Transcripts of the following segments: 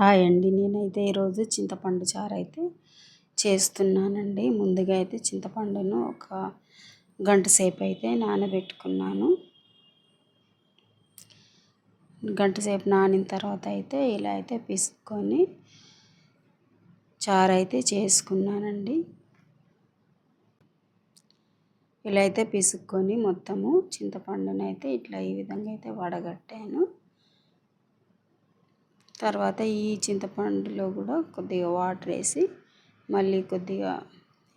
Hi అండి. నేనైతే ఈరోజు చింతపండు చారు అయితే చేస్తున్నానండి. ముందుగా అయితే చింతపండును ఒక గంట సేపు అయితే నానబెట్టుకున్నాను. గంట సేపు నానిన తర్వాత అయితే ఇలా అయితే పిసుకొని చారు అయితే చేసుకున్నానండి. ఇలా అయితే పిసుక్కొని మొత్తము చింతపండునైతే ఇట్లా ఈ విధంగా అయితే వడగట్టాను. తర్వాత ఈ చింతపండులో కూడా కొద్దిగా వాటర్ వేసి మళ్ళీ కొద్దిగా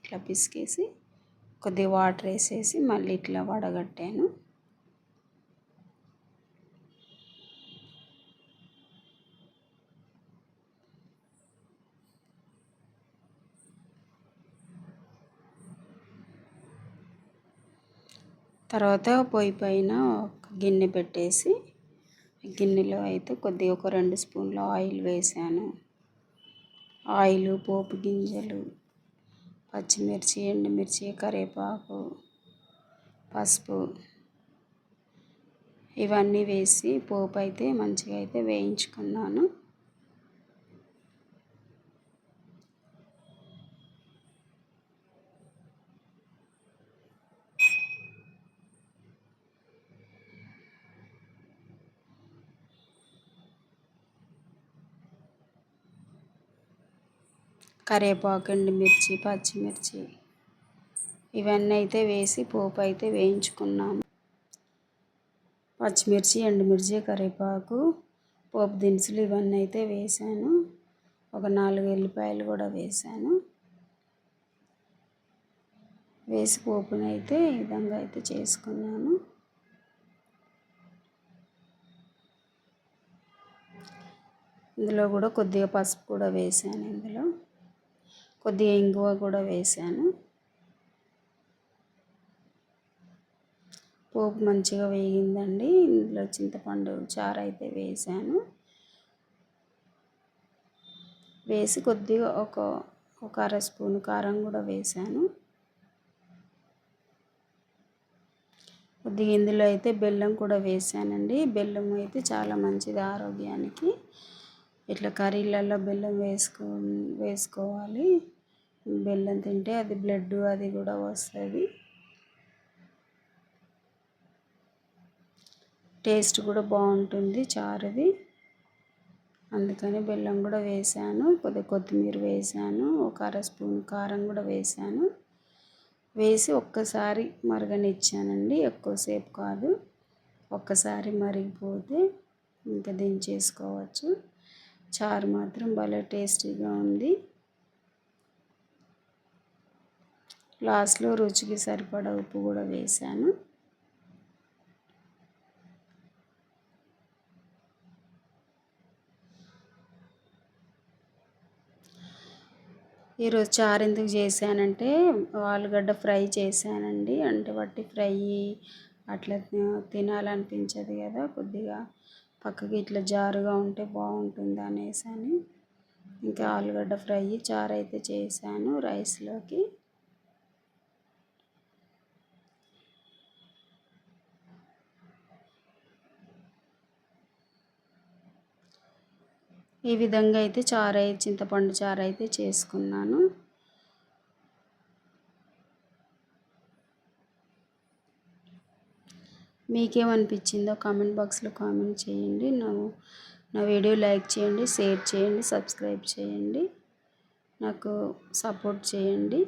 ఇట్లా పిసికేసి కొద్దిగా వాటర్ వేసేసి మళ్ళీ ఇట్లా వడగట్టాను. తర్వాత పొయ్యి పైన ఒక గిన్నె పెట్టేసి గిన్నెలో అయితే కొద్దిగా ఒక రెండు స్పూన్లు ఆయిల్ వేసాను. ఆయిల్ పోపు గింజలు పచ్చిమిర్చి ఎండుమిర్చి కరివేపాకు పసుపు ఇవన్నీ వేసి పోపు అయితే మంచిగా అయితే వేయించుకున్నాను. కరివేపాకు ఎండుమిర్చి పచ్చిమిర్చి ఇవన్నీ అయితే వేసి పోపు అయితే వేయించుకున్నాము. పచ్చిమిర్చి ఎండుమిర్చి కరివేపాకు పోపు దినుసులు ఇవన్నీ అయితే వేసాను. ఒక నాలుగు ఎల్లిపాయలు కూడా వేసాను. వేసి పోపుని అయితే ఈ విధంగా అయితే చేసుకున్నాను. ఇందులో కూడా కొద్దిగా పసుపు కూడా వేసాను ఇందులో. కొద్దిగా ఇంగువ కూడా వేసాను. పోపు మంచిగా వేగిందండి. ఇందులో చింతపండు చారు అయితే వేసాను. వేసి కొద్దిగా ఒక ఒక అర స్పూన్ కారం కూడా వేసాను. కొద్దిగా ఇందులో అయితే బెల్లం కూడా వేసానండి. బెల్లం అయితే చాలా మంచిది ఆరోగ్యానికి. ఇట్లా కర్రీలలో బెల్లం వేసుకో వేసుకోవాలి. బెల్లం తింటే అది బ్లడ్ అది కూడా వస్తుంది. టేస్ట్ కూడా బాగుంటుంది చారుది. అందుకని బెల్లం కూడా వేసాను. కొద్దిగా కొత్తిమీర వేసాను. ఒక అర స్పూన్ కారం కూడా వేసాను. వేసి ఒక్కసారి మరగనిచ్చానండి. ఎక్కువసేపు కాదు. ఒక్కసారి మరిగిపోతే ఇంకా దించేసుకోవచ్చు. చారు మాత్రం భలే టేస్టీగా ఉంది. లాస్ట్లో రుచికి సరిపడా ఉప్పు కూడా వేసాను. ఈరోజు చారు ఎందుకు చేశానంటే ఆలుగడ్డ ఫ్రై చేశానండి. అంటే వట్టి ఫ్రై అట్లా తినాలనిపించదు కదా కొద్దిగా. పక్కకి ఇట్లా జారుగా ఉంటే బాగుంటుంది అనేసి అని ఇంకా ఆలుగడ్డ ఫ్రై చారు అయితే చేశాను రైస్లోకి. ఈ విధంగా అయితే చారు చింతపండు చారు అయితే చేసుకున్నాను. మీకేమనిపించిందో కామెంట్ బాక్స్లో కామెంట్ చేయండి. నా నా వీడియో లైక్ చేయండి షేర్ చేయండి సబ్స్క్రైబ్ చేయండి. నాకు సపోర్ట్ చేయండి.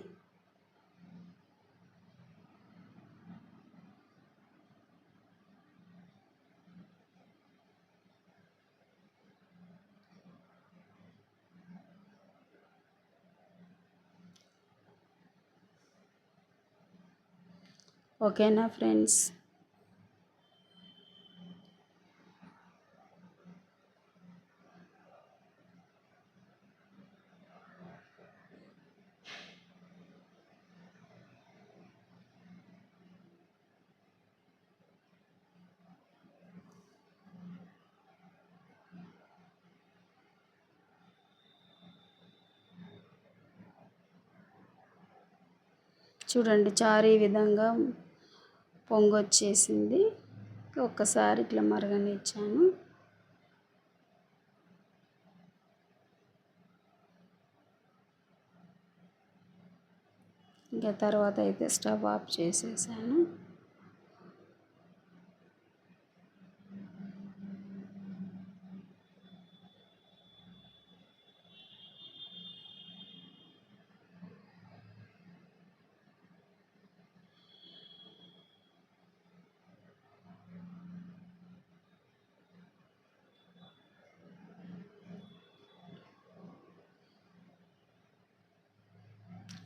ఓకేనా ఫ్రెండ్స్? చూడండి చారు ఈ విధంగా పొంగొచ్చేసింది. ఒక్కసారి ఇట్లా మరగనిచ్చాను. ఇంకా తర్వాత అయితే స్టవ్ ఆఫ్ చేసేసాను.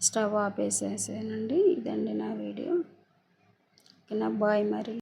స్టవ్ ఆపేసేసానండి. ఇదండి నా వీడియో. ఓకేనా? బాయ్ మరి.